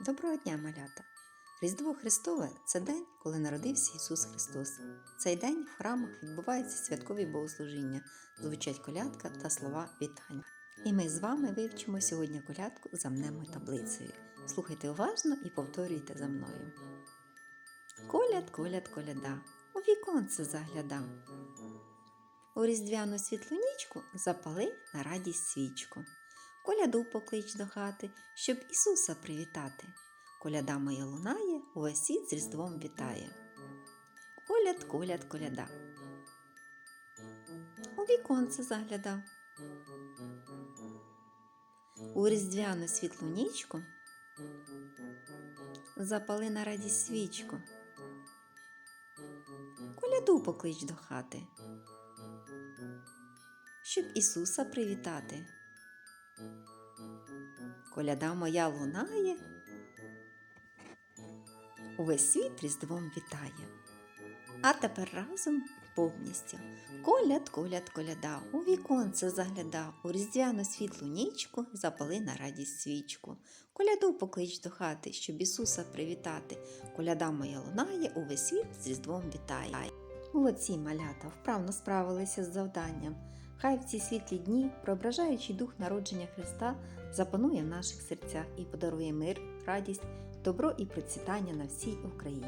Доброго дня, малята! Різдво Христове це день, коли народився Ісус Христос. Цей день в храмах відбуваються святкові богослужіння, звучать колядка та слова вітання. І ми з вами вивчимо сьогодні колядку за мнемою таблицею. Слухайте уважно і повторюйте за мною. Коляд, коляд, коляда, у віконце загляда. У різдвяну світлу нічку запали на радість свічку. Коляду поклич до хати, щоб Ісуса привітати. Коляда моя лунає, увесь світ з Різдвом вітає. Коляд, коляд, коляда. У віконце загляда. У різдвяну світлу нічку запали на радість свічку. Коляду поклич до хати, щоб Ісуса привітати. Коляда моя лунає, увесь світ різдвом вітає. А тепер разом повністю. Коляд, коляд, коляда, у віконце загляда, у різдвяну світлу нічку запали на радість свічку. Коляду поклич до хати, щоб Ісуса привітати. Коляда моя лунає, увесь світ з різдвом вітає. Молодці малята вправно справилися з завданням. Хай в ці світлі дні, проображаючи дух народження Христа, запанує в наших серцях і подарує мир, радість, добро і процвітання на всій Україні.